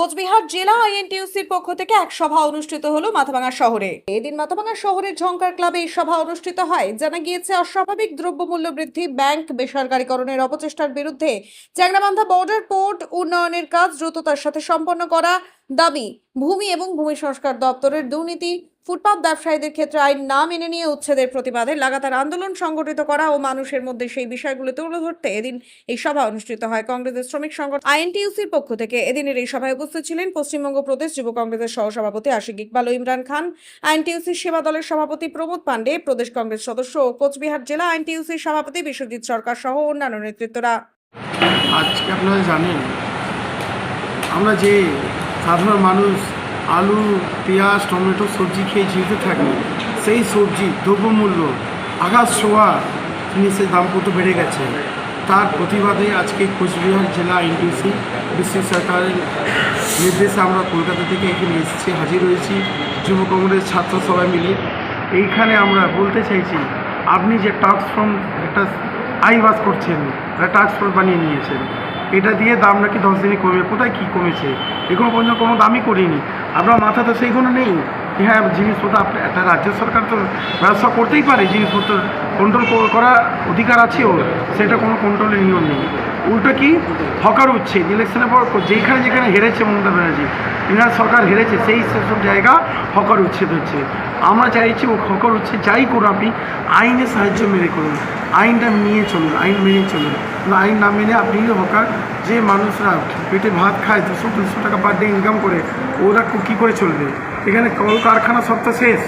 কোচবিহার জেলা আইএনটিউসির পক্ষ থেকে এক সভা অনুষ্ঠিত হলো মাথাভাঙা শহরে। এদিন মাথাভাঙা শহরের ঝঙ্কার ক্লাবে এই সভা অনুষ্ঠিত হয়। জানা গিয়েছে, অস্বাভাবিক দ্রব্যমূল্য বৃদ্ধি, ব্যাংক বেসরকারীকরণের অপচেষ্টার বিরুদ্ধে চ্যাংরাবান্ধা বর্ডার পোর্ট উন্নয়নের কাজ দ্রুততার সাথে সম্পন্ন করা দাবি। ভূমি এবং ভূমি সংস্কার দপ্তরের দুর্নীতি ফুটপাত ব্যবসায়ীদের ক্ষেত্রে আইন না মেনে নিয়ে উচ্ছেদের প্রতিবাদে লাগাতার আন্দোলন সংগঠিত করা ও মানুষের মধ্যে সেই বিষয়গুলো তুলে ধরতে এদিন এই সভা অনুষ্ঠিত হয়। কংগ্রেসের শ্রমিক সংগঠন আইএনটিইউসির পক্ষ থেকে এদিনের এই সভায় উপস্থিত ছিলেন পশ্চিমবঙ্গ প্রদেশ যুব কংগ্রেসের সহসভাপতি আশিক ইকবাল ইমরান খান। আইএনটিইউসির সেবা দলের সভাপতি প্রমোদ পাণ্ডে, প্রদেশ কংগ্রেস সদস্য ও কোচবিহার জেলা আইএনটিইউসির সভাপতি বিশ্বজিৎ সরকার সহ অন্যান্য নেতৃত্বরা। আজকে আপনারা জানেন, আমরা যে সাধারণ মানুষ আলু, পেঁয়াজ, টমেটো, সবজি খেয়ে জীবিত থাকি সেই সবজি দ্রব্যমূল্য আকাশ ছোঁয়া জিনিসের দাম কত বেড়ে গেছে। তার প্রতিবাদে আজকে কোচবিহার জেলা এনটিসি বিশ্ব সরকারের নির্দেশে আমরা কলকাতা থেকে এখানে এসেছি হাজির হয়েছি। যুব কংগ্রেস ছাত্র সবাই মিলে। এইখানে আমরা বলতে চাইছি, আপনি যে টাস্ক ফর্ম একটা আইবাস করছেন, একটা টাস্ক ফোর্স বানিয়ে নিয়েছেন এটা দিয়ে দাম নাকি দশ দিনে কমে, কোথায় কী কমেছে? এগুলো পর্যন্ত কোনো দামই করিনি। আপনার মাথা তো সেইগুলো নেই। হ্যাঁ জিনিসপত্র একটা রাজ্য সরকার তো ব্যবসা করতেই পারে, জিনিসপত্র কন্ট্রোল করার অধিকার আছে ওর। সেটা কোনো কন্ট্রোলের নিয়ম নেই। উল্টো কি? হকার উঠছে ইলেকশনের পর যেখানে যেখানে হেরেছে মমতা ব্যানার্জি ইনার সরকার হেরেছে, সেই সেসব জায়গা হকার উচ্ছেদ হচ্ছে আমরা চাইছি ও হকার উচ্ছেদ যাই করুন আপনি, আইনের সাহায্য মেনে করুন। আইনটা নিয়ে চলুন, আইন মেনে চলুন। না আইন না মেনে আপনি হকার, যে মানুষরা পেটে ভাত খায় দুশো দুশো টাকা পার ডে ইনকাম করে, ওরা কী করে চলবে? এখানে কল কারখানা সব তো শেষ,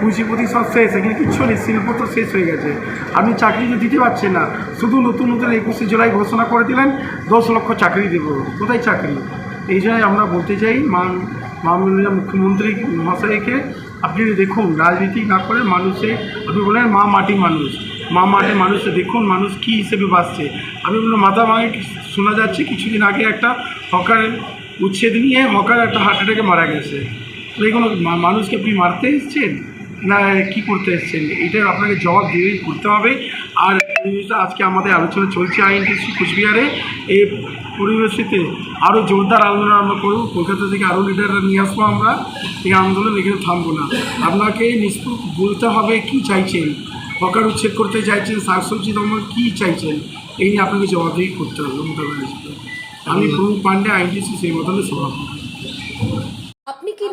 পুঁজিপতি সব শেষ, এখানে কিচ্ছু নেই, শিল্প তো শেষ হয়ে গেছে। আপনি চাকরি তো দিতে পারছেন না, শুধু নতুন নতুন একুশে জুলাই ঘোষণা করে দিলেন, দশ লক্ষ চাকরি দেবো, কোথায় চাকরি? এই জন্যই আমরা বলতে চাই মান মাননীয় মুখ্যমন্ত্রী মহাশয়কে আপনি দেখুন, রাজনীতি না করে মানুষে, আপনি বলেন মা মাটি মানুষ। মা মাটি মানুষে, দেখুন মানুষ কী হিসেবে বাঁচছে। আমি বললাম, মাথা ভাঙে শোনা যাচ্ছে, কিছুদিন আগে একটা হকারের উচ্ছেদ নিয়ে হকার একটা হার্ট অ্যাটাকে মারা গেছে। তো এগুলো মানুষকে আপনি মারতে এসছেন? না কি করতে এসছেন? এটার আপনাকে জবাব দিয়ে করতে হবে। আর আজকে আমাদের আলোচনা চলছে আইনটিসি কুচবিহারে। এই পরিবেশিতে আরও জোরদার আন্দোলন আমরা করব। কলকাতা থেকে আরও লিডাররা নিয়ে আসব আমরা। এই আন্দোলন এখানে থামবো না। আপনাকে নিষ্পু বলতে হবে কি চাইছেন? হকার উচ্ছেদ করতে চাইছেন? শাকসবজি দাম কী চাইছেন? এই নিয়ে আপনাকে জবাবদিহি করতে হবে মমতা ব্যানার্জিকে আমি প্রমুখ পান্ডে আইনটিসি সেই মতনে সভাপতি।